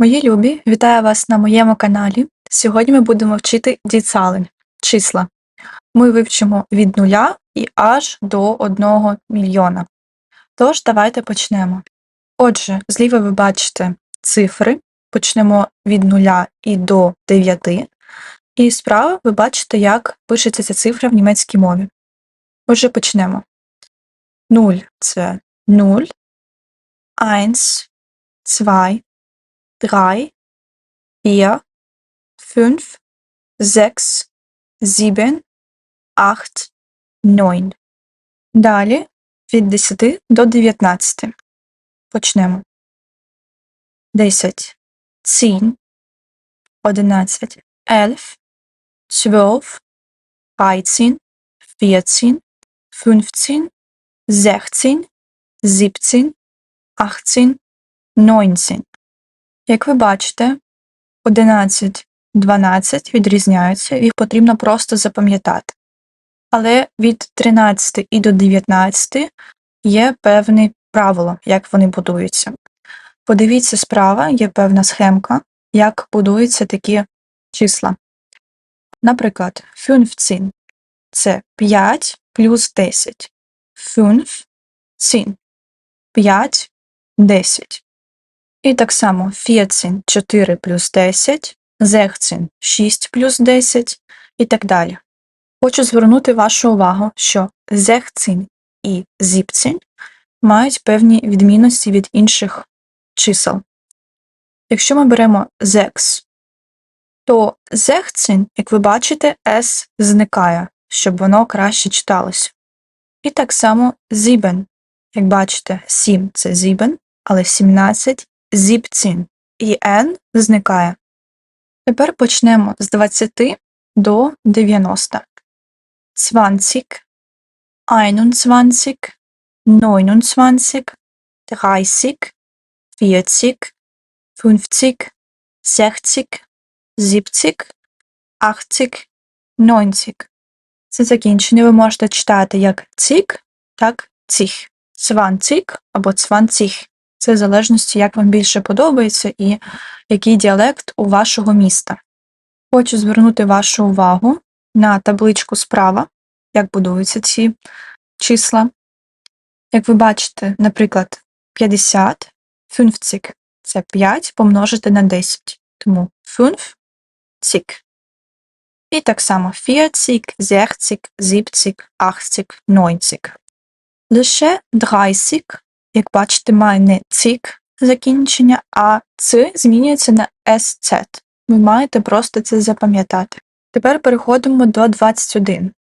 Мої любі, вітаю вас на моєму каналі. Сьогодні ми будемо вчити діцалень, числа. Ми вивчимо від нуля і аж до 1 мільйона. Тож, давайте почнемо. Отже, зліва ви бачите цифри. Почнемо від нуля і до 9. І справа ви бачите, як пишеться ця цифра в німецькій мові. Отже, почнемо. 0 – це 0, 1, 2, 3, 4, 5, 6, 7, 8, 9. Далі від 10 до 19. Почнемо. 10, 10, 11, 11, 12, 13, 14, 15, 16, 17, 18, 19. Як ви бачите, 11, 12 відрізняються, їх потрібно просто запам'ятати. Але від 13 і до 19 є певне правило, як вони будуються. Подивіться справа, є певна схемка, як будуються такі числа. Наприклад, 15 – це 5 плюс 10. 5, 10. 5, 10. І так само 14 – 4 плюс 10, 16 – 6 плюс 10 і так далі. Хочу звернути вашу увагу, що 16 і 17 мають певні відмінності від інших чисел. Якщо ми беремо 6, то 16, як ви бачите, S зникає, щоб воно краще читалося. І так само 7. Як бачите, 7 – це 7, але 17 – 17. І N зникає. Тепер почнемо з 20 до 90. 20, 21, 29, 30, 40, 50, 60, 70, 80, 90. Це закінчення ви можете читати як цік, так ціх. 20 або 20. Це в залежності, як вам більше подобається і який діалект у вашого міста. Хочу звернути вашу увагу на табличку справа, як будуються ці числа. Як ви бачите, наприклад, 50, 50 – це 5 помножити на 10, тому 5 цік. І так само 40, 60, 70, 80, 90. Лише 30, як бачите, має не цік закінчення, а ц змінюється на СЦ. Ви маєте просто це запам'ятати. Тепер переходимо до 21.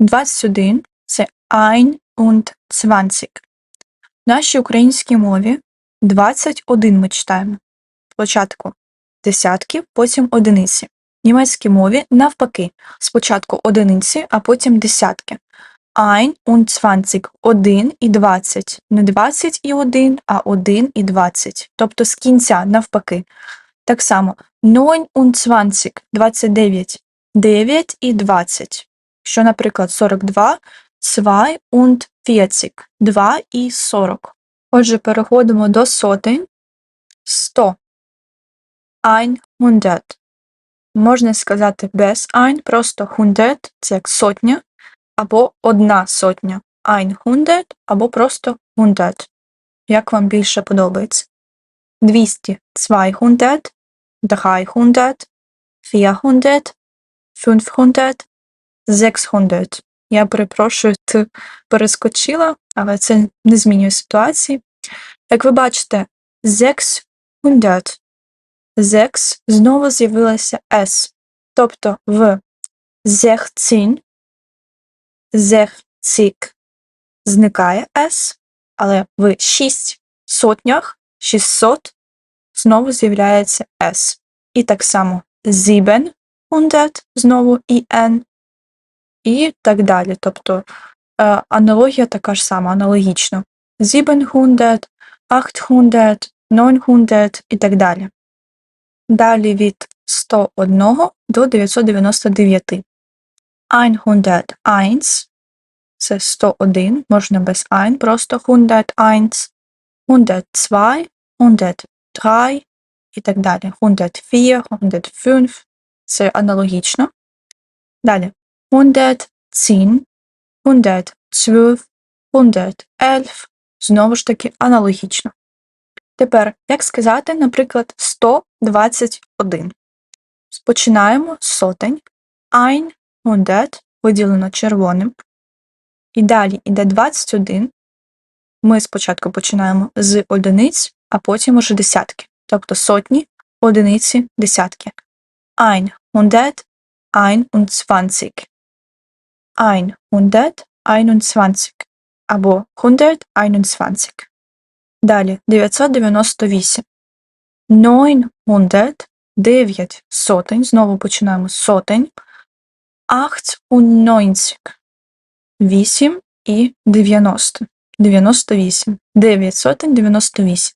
21 це ein und 20. В нашій українській мові 21 ми читаємо. Спочатку десятки, потім одиниці. В німецькій мові навпаки, спочатку одиниці, а потім десятки. Ein und 20 – 1 і 20. Не 20 і 1, а 1 і 20. Тобто з кінця навпаки. Так само 9 und 20 – 29. 9 і 20. Що, наприклад, 42 – 2 und 40. 2 і 40. Отже, переходимо до сотень. 100. Ein hundert. Можна сказати без ein, просто hundert – це як сотня або одна сотня. Ein hundert або просто hundert. Як вам більше подобається? 200 – 200, 300, 400, 500, 600. Я перепрошую, ти перескочила, але це не змінює ситуації. Як ви бачите, 600, 6 знову з'явилася S. Тобто в 16 зехцік зникає S, але в 6 сотнях 600 знову з'являється S. І так само 700 знову і N, і так далі. Тобто е, аналогія така ж сама, аналогічно. 700, 800, 900 і так далі. Далі від 101 до 999. 101 це 101, можна без ein, просто 101, 102, 103 і так далі. 104, 105 – це аналогічно. Далі 110, 112, 111, знову ж таки аналогічно. Тепер, як сказати, наприклад, 121. Починаємо сотень. Ein, 100, виділено червоним. І далі йде 21. Ми спочатку починаємо з одиниць, а потім уже десятки. Тобто сотні, одиниці, десятки. Ein, 100, ein und zwanzig. Ein, 100, 21. Або 121. Далі 998. 900, 9 сотень. Знову починаємо з сотень. 98. 8 і 90. 98. 9 сотень 98.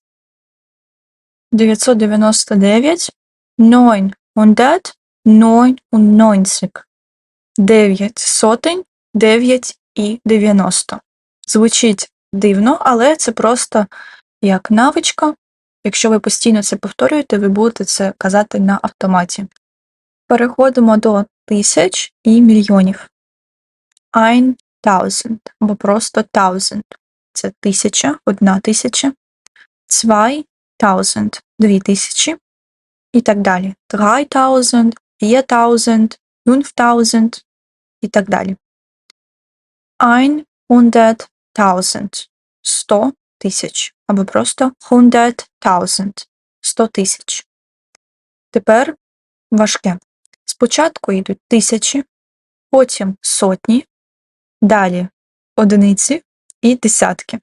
999. 999. 9 сотень 9 і 90. Звучить дивно, але це просто як навичка. Якщо ви постійно це повторюєте, ви будете це казати на автоматі. Переходимо до тисяч і мільйонів. Ein thousand, або просто thousand. Це тисяча, одна тисяча. Zwei thousand, дві тисячі. І так далі. Drei thousand, vier thousand, fünf thousand і так далі. Ein hundert thousand, сто тисяч. Або просто hundred thousand, сто тисяч. Тепер важке. Спочатку йдуть тисячі, потім сотні, далі одиниці і десятки.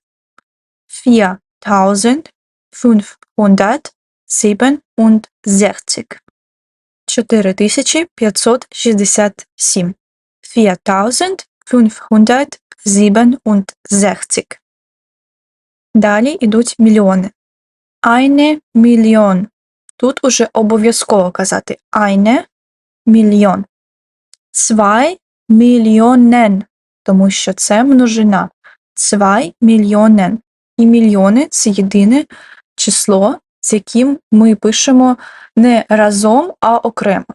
4567. 4567. 4567. Далі йдуть мільйони. Eine мільйон. Тут уже обов'язково казати eine мільйон. Zwei мільйонен, тому що це множина. Zwei мільйонен. І мільйони це єдине число, з яким ми пишемо не разом, а окремо.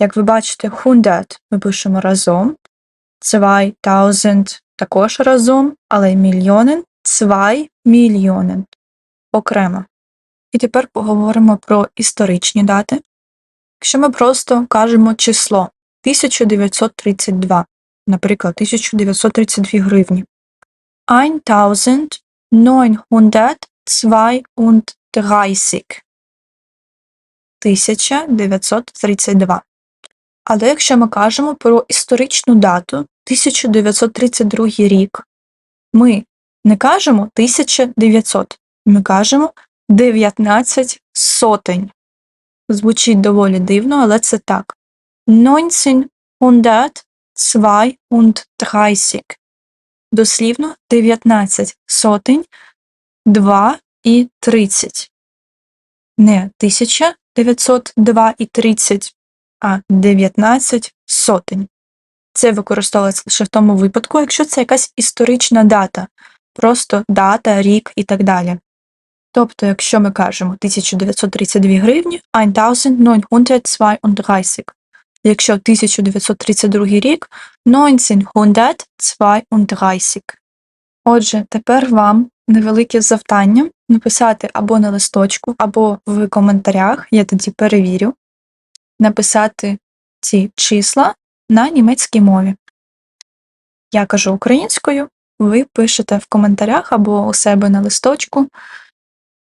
Як ви бачите, 100 ми пишемо разом, 2000 також разом, але мільйонен, 2 мільйонен окремо. І тепер поговоримо про історичні дати. Якщо ми просто кажемо число 1932, наприклад, 1932 гривні. 1932. 1932. Але якщо ми кажемо про історичну дату 1932 рік, ми не кажемо 1900, ми кажемо 19 сотень. Звучить доволі дивно, але це так. 1932. Дослівно 19 сотень, 2 і 30. Не 1902 і 30, а 19 сотень. Це використовується лише в тому випадку, якщо це якась історична дата, просто дата, рік і так далі. Тобто, якщо ми кажемо 1932 гривні, 1932. Якщо 1932 рік 1932. Отже, тепер вам невелике завдання написати або на листочку, або в коментарях, я тоді перевірю, написати ці числа на німецькій мові. Я кажу українською, ви пишете в коментарях або у себе на листочку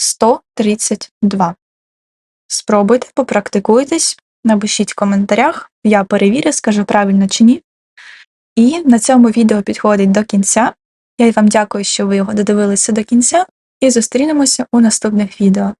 132. Спробуйте, попрактикуйтесь, напишіть в коментарях, я перевірю, скажу правильно чи ні. І на цьому відео підходить до кінця. Я вам дякую, що ви його додивилися до кінця, і зустрінемося у наступних відео.